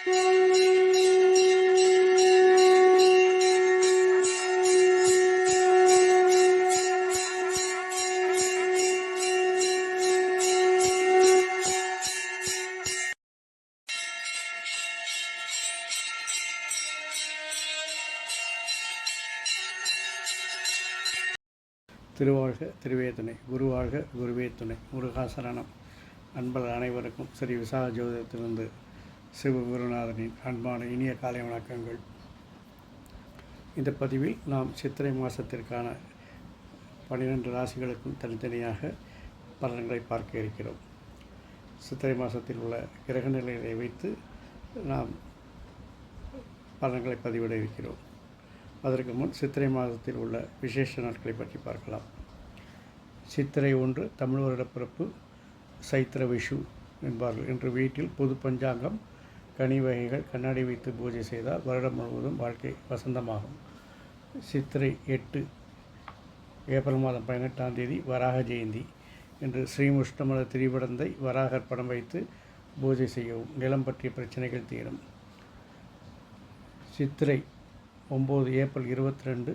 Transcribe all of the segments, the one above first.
திருவாழ்க திருவேதுணை குருவாழ்க குருவே துணை. முருகாசரணம். அன்பர்கள் அனைவருக்கும் ஸ்ரீ விசாக ஜோதிடத்திலிருந்து சிவகுருநாதனின் அன்பான இனிய காலை வணக்கங்கள். இந்த பதிவில் நாம் சித்திரை மாதத்திற்கான பன்னிரெண்டு ராசிகளுக்கும் தனித்தனியாக பலன்களை பார்க்க இருக்கிறோம். சித்திரை மாதத்தில் உள்ள கிரக நிலைகளை வைத்து நாம் பலன்களை பதிவிட இருக்கிறோம். அதற்கு முன் சித்திரை மாதத்தில் உள்ள விசேஷ நாட்களை பற்றி பார்க்கலாம். சித்திரை ஒன்று தமிழ் வருடப்பிறப்பு சைத்திர விஷு என்பார்கள். இன்று வீட்டில் புது பஞ்சாங்கம் கனி வகைகள் கண்ணாடி வைத்து பூஜை செய்தால் வருடம் முழுவதும் வாழ்க்கை வசந்தமாகும். சித்திரை எட்டு ஏப்ரல் மாதம் பதினெட்டாம் தேதி வராக ஜெயந்தி என்று ஸ்ரீமுஷ்டமல திரிபடந்தை வராகர் படம் வைத்து பூஜை செய்யவும் நிலம் பற்றிய பிரச்சனைகள் தீரும். சித்திரை ஒம்பது ஏப்ரல் இருபத்தி ரெண்டு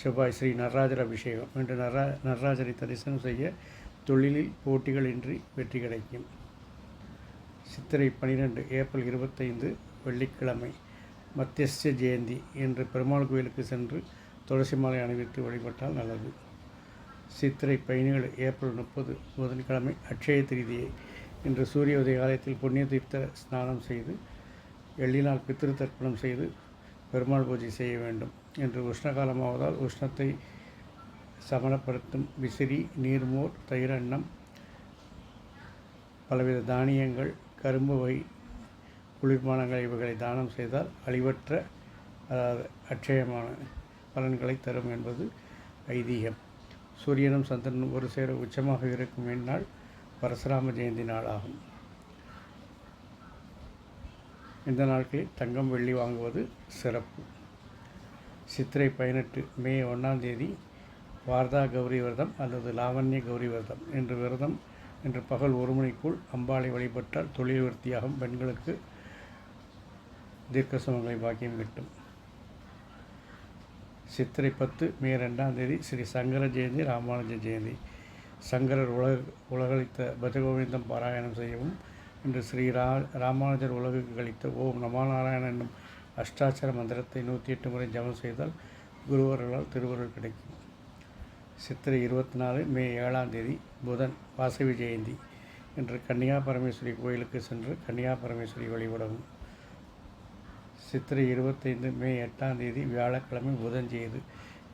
செவ்வாய் ஸ்ரீ நடராஜர் அபிஷேகம் என்று நடரா நடராஜரை தரிசனம் செய்ய தொழிலில் போட்டிகளின்றி வெற்றி கிடைக்கும். சித்திரை பனிரெண்டு ஏப்ரல் இருபத்தைந்து வெள்ளிக்கிழமை மத்தியஸ்த ஜெயந்தி என்று பெருமாள் கோயிலுக்கு சென்று துளசி மாலை அணிவித்து வழிபட்டால் நல்லது. சித்திரை பதினேழு ஏப்ரல் முப்பது புதன்கிழமை அட்சய திருதியை இன்று சூரிய உதய காலத்தில் புண்ணிய தீர்த்த ஸ்நானம் செய்து எள்ளினால் பித்திரு தர்ப்பணம் செய்து பெருமாள் பூஜை செய்ய வேண்டும் என்று உஷ்ணகாலமாவதால் உஷ்ணத்தை சமணப்படுத்தும் விசிறி நீர்மோர் தயிரன்னம் பலவித தானியங்கள் கரும்பு வை குளிர்பானங்கள் இவைகளை தானம் செய்தால் அழிவற்ற அதாவது அட்சயமான பலன்களை தரும் என்பது ஐதீகம். சூரியனும் சந்திரனும் ஒரு சேர உச்சமாக இருக்கும் என்னால் பரசுராம ஜெயந்தி நாளாகும் இந்த நாட்களில் தங்கம் வெள்ளி வாங்குவது சிறப்பு. சித்திரை பதினெட்டு மே ஒன்றாம் தேதி வார்தா கௌரி விரதம் அல்லது லாவண்ய கௌரி விரதம் என்று விரதம் இன்று பகல் ஒரு மணிக்குள் அம்பாளை வழிபட்டால் தொழில் விருத்தியாகும். பெண்களுக்கு தீர்க்க சுமங்களை பாக்கியம் கிட்டும். சித்திரை பத்து மே ரெண்டாம் தேதி ஸ்ரீ சங்கர ஜெயந்தி ராமானுஜ ஜெயந்தி. சங்கரர் உலக உலகளித்த பஜகோவிந்தம் பாராயணம் செய்யவும் இன்று ஸ்ரீ ரா ராமானுஜர் உலகுக்கு கழித்த ஓம் நமாநாராயணன் என்னும் அஷ்டாட்சர மந்திரத்தை நூற்றி எட்டு முறை ஜபம் செய்தால் குருவர்களால் திருவருள் கிடைக்கும். சித்திரை இருபத்தி நாலு மே ஏழாம் தேதி புதன் வாசவி ஜெயந்தி இன்று கன்னியா பரமேஸ்வரி கோயிலுக்கு சென்று கன்னியா பரமேஸ்வரி வழிபடவும். சித்திரை இருபத்தைந்து மே எட்டாம் தேதி வியாழக்கிழமை புதன் ஜெயது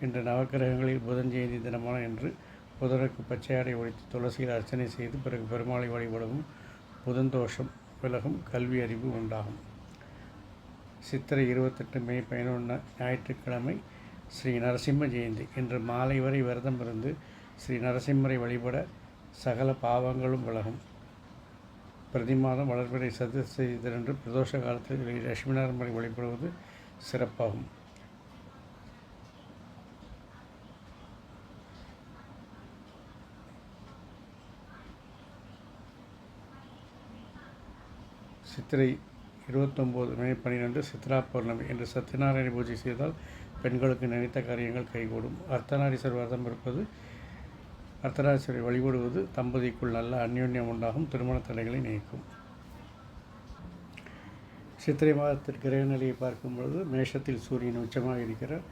இன்று நவக்கிரகங்களில் புதன் ஜெயந்தி தினமான என்று புதனுக்கு பச்சையாடை ஒழித்து துளசியில் அர்ச்சனை செய்து பிறகு பெருமாளை வழிபடவும் புதன் தோஷம் விலகும் கல்வி அறிவு உண்டாகும். சித்திரை இருபத்தெட்டு மே பதினொன்று ஞாயிற்றுக்கிழமை ஸ்ரீ நரசிம்ம ஜெயந்தி இன்று மாலை வரை விரதம் இருந்து ஸ்ரீ நரசிம்மரை வழிபட சகல பாவங்களும் விலகும். பிரதி மாதம் வளர்பிறை சதுர்த்தி திரண்டு பிரதோஷ காலத்தில் லட்சுமி நாராயணரை வழிபடுவது சிறப்பாகும். சித்திரை இருபத்தொம்போது மே பன்னிரெண்டு சித்ரா பௌர்ணமி என்று சத்யநாராயண பூஜை செய்தால் பெண்களுக்கு நினைத்த காரியங்கள் கைகூடும். அர்த்தநாரீஸ்வர் விரதம் இருப்பது அர்த்தநாரீஸ்வரை வழிபடுவது தம்பதிக்குள் நல்ல அந்யோன்யம் உண்டாகும் திருமண தடைகளை நீக்கும். சித்திரை மாதத்திற்கு கிரக நிலையை பார்க்கும் பொழுது மேஷத்தில் சூரியன் உச்சமாக இருக்கிறார்.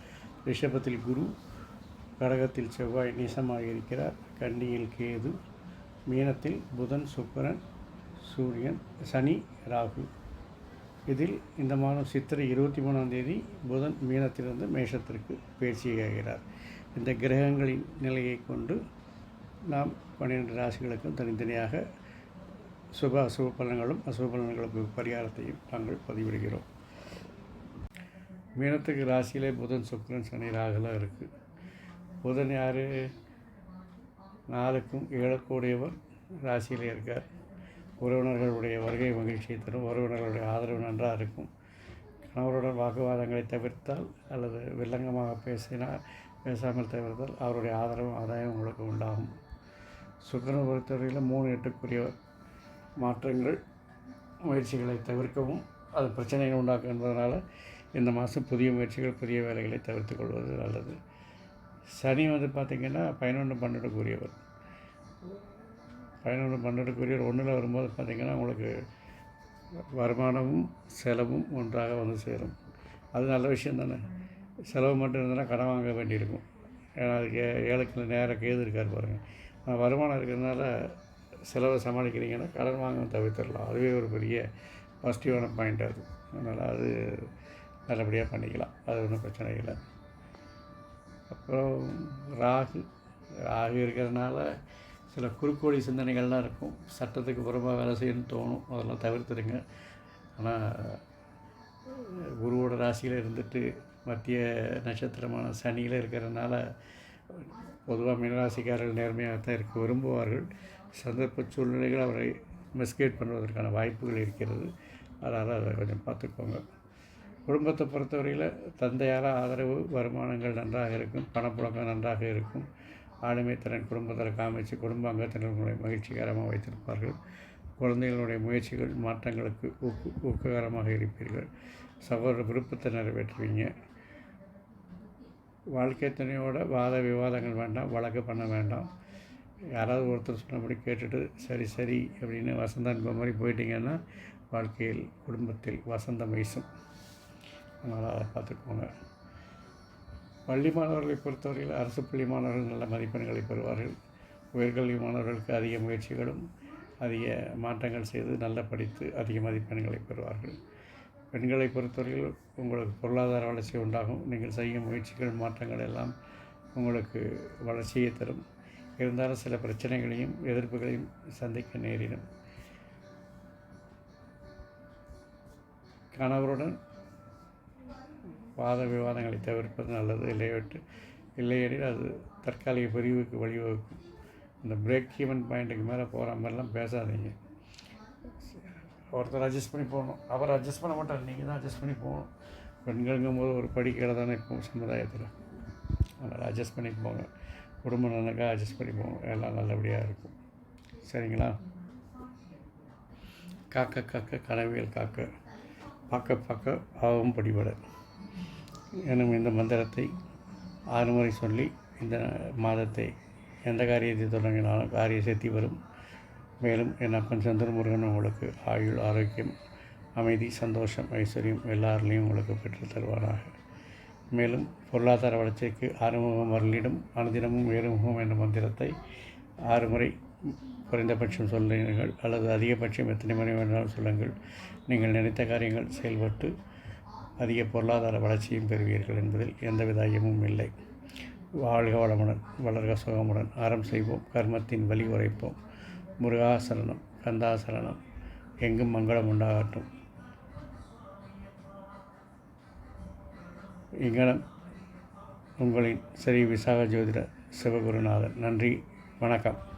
ரிஷபத்தில் குரு கடகத்தில் செவ்வாய் நீசமாக இருக்கிறார். கன்னியில் கேது மீனத்தில் புதன் சுக்கரன் சூரியன் சனி ராகு. இதில் இந்த மாதம் சித்திரை இருபத்தி மூணாம் தேதி புதன் மீனத்திலிருந்து மேஷத்திற்கு பயிற்சியாகிறார் இந்த கிரகங்களின் நிலையை கொண்டு நாம் பன்னிரெண்டு ராசிகளுக்கும் தனித்தனியாக சுப அசுப பலன்களும் அசுப பலன்களுக்கு பரிகாரத்தையும் நாங்கள் பதிவிடுகிறோம். மீனத்துக்கு ராசியிலே புதன் சுக்கிரன் சனி ராகுலாம் இருக்குது புதன் யார்? நாளுக்கும் ஏழக்கூடியவர் ராசியிலே இருக்கார். உறவினர்களுடைய வருகை மகிழ்ச்சியை தரும். உறவினர்களுடைய ஆதரவு நன்றாக இருக்கும். கணவருடன் வாக்குவாதங்களை தவிர்த்தால் அல்லது வில்லங்கமாக பேசினால் பேசாமல் தவிர்த்தால் அவருடைய ஆதரவும் ஆதாயம் உங்களுக்கு உண்டாகும். சுக்கரனை பொறுத்தவரையில் மூணு எட்டுக்குரிய மாற்றங்கள் முயற்சிகளை தவிர்க்கவும் அது பிரச்சனைகள் உண்டாக்கும் என்பதனால் இந்த மாதம் புதிய முயற்சிகள் புதிய வேலைகளை தவிர்த்து கொள்வது நல்லது. சனி வந்து பார்த்திங்கன்னா பதினொன்று பன்னெண்டுக்குரியவர். பதினொன்று பன்னெண்டுக்குரியவர் ஒன்றில் வரும்போது பார்த்திங்கன்னா உங்களுக்கு வருமானமும் செலவும் ஒன்றாக வந்து சேரும். அது நல்ல விஷயம் தானே. செலவு மட்டும் இருந்ததுன்னா கடன் வாங்க வேண்டியிருக்கும். ஏன்னா அதுக்கு ஏ நேராக நேரம் கேது இருக்கார் பாருங்கள் வருமானம் இருக்கிறதுனால செலவை சமாளிக்கிறீங்கன்னா கடன் வாங்க தவிர்த்துடலாம். அதுவே ஒரு பெரிய பாசிட்டிவான பாயிண்ட் அது. அதனால் அது நல்லபடியாக பண்ணிக்கலாம். அது ஒன்றும் பிரச்சனை இல்லை. அப்புறம் ராகு. ராகு இருக்கிறதுனால சில குறுக்கோடி சிந்தனைகள்லாம் இருக்கும். சட்டத்துக்கு புறமாக வேலை செய்யணும்னு தோணும். அதெல்லாம் தவிர்த்துடுங்க. ஆனால் குருவோட ராசியில் இருந்துட்டு மத்திய நட்சத்திரமான சனியில் இருக்கிறதுனால பொதுவாக மீனராசிக்காரர்கள் நேர்மையாக தான் இருக்க விரும்புவார்கள். சந்தர்ப்ப சூழ்நிலைகள் அவரை மிஸ்கேட் பண்ணுவதற்கான வாய்ப்புகள் இருக்கிறது. அதனால் அதை கொஞ்சம் பார்த்துக்கோங்க. குடும்பத்தை பொறுத்தவரையில் தந்தையால் ஆதரவு வருமானங்கள் நன்றாக இருக்கும். பணப்புழக்கம் நன்றாக இருக்கும். ஆளுமை திறன் குடும்பத்தில் காமிச்சு குடும்ப அங்கத்தினர்களை மகிழ்ச்சிகரமாக வைத்திருப்பார்கள். குழந்தைகளுடைய முயற்சிகள் மாற்றங்களுக்கு ஊக்கு ஊக்ககரமாக இருப்பீர்கள். சகோதர விருப்பத்தை நிறைவேற்றுவீங்க. வாழ்க்கை துணையோட வாத விவாதங்கள் வேண்டாம் வழக்கு பண்ண வேண்டாம். யாராவது ஒருத்தர் சொன்னபடி கேட்டுட்டு சரி சரி அப்படின்னு வசந்த அன்பு மாதிரி போயிட்டீங்கன்னா வாழ்க்கையில் குடும்பத்தில் வசந்தம் வீசும் அதனால் அதை பார்த்துக்கோங்க. பள்ளி மாணவர்களை பொறுத்தவரையில் அரசு பள்ளி மாணவர்கள் நல்ல மதிப்பெண்களை பெறுவார்கள். உயர்கல்வி மாணவர்களுக்கு அதிக முயற்சிகளும் அதிக மாற்றங்கள் செய்து நல்ல படித்து அதிக மதிப்பெண்களை பெறுவார்கள். பெண்களை பொறுத்தவரையில் உங்களுக்கு பொருளாதார வளர்ச்சி உண்டாகும். நீங்கள் செய்யும் முயற்சிகள் மாற்றங்கள் எல்லாம் உங்களுக்கு வளர்ச்சியை தரும். இருந்தாலும் சில பிரச்சனைகளையும் எதிர்ப்புகளையும் சந்திக்க நேரிடும். கணவருடன் வாத விவாதங்களை தவிர்ப்பது நல்லது. இல்லையட்டு இல்லையெனில் அது தற்காலிக பிரிவுக்கு வழிவகுக்கும். இந்த பிரேக் ஈவன் பாயிண்ட்டுக்கு மேலே போகிற மாதிரிலாம் பேசாதீங்க. ஒருத்தர் அட்ஜஸ்ட் பண்ணி போகணும் அவர் அட்ஜஸ்ட் பண்ண மாட்டார். நீங்கள் தான் அட்ஜஸ்ட் பண்ணி போகணும். பெண்களுங்கும் போது ஒரு படிக்கலை தானே இப்போ சமுதாயத்தில். அதனால் அட்ஜஸ்ட் பண்ணி போங்க. குடும்பம் நல்லாக்கா அட்ஜஸ்ட் பண்ணி போங்க. எல்லாம் நல்லபடியாக இருக்கும். சரிங்களா? காக்க காக்க கனவியல் காக்க. பார்க்க பார்க்க பாவம் படிபட. எனும் இந்த மந்திரத்தை ஆறு முறை சொல்லி இந்த மாதத்தை எந்த காரியத்தை தொடங்கினாலும் காரிய சேர்த்தி வரும். மேலும் என் அப்பன் சந்திரமுருகன் உங்களுக்கு ஆயுள் ஆரோக்கியம் அமைதி சந்தோஷம் ஐஸ்வர்யம் எல்லாருலேயும் உங்களுக்கு பெற்று தருவாராக. மேலும் பொருளாதார வளர்ச்சிக்கு ஆறுமுகம் வரலிடும் அனுதினமும் ஏறுமுகம் என்ற மந்திரத்தை ஆறு முறை குறைந்தபட்சம் சொல்லுங்கள் அல்லது அதிகபட்சம் எத்தனை முறை வேண்டாலும் சொல்லுங்கள். நீங்கள் நினைத்த காரியங்கள் செயல்பட்டு அதிக பொருளாதார வளர்ச்சியும் பெறுவீர்கள் என்பதில் எந்தவித ஐயமும் இல்லை. வாழ்க வளமுடன் வளர்க சுகமுடன். அறம் செய்வோம் கர்மத்தின் வழி உரைப்போம். முருகாசரணம் கந்தாசரணம் எங்கும் மங்களம் உண்டாகட்டும். இங்கனம் உங்களின் ஸ்ரீ விசாக ஜோதிட சிவகுருநாதன் நன்றி வணக்கம்.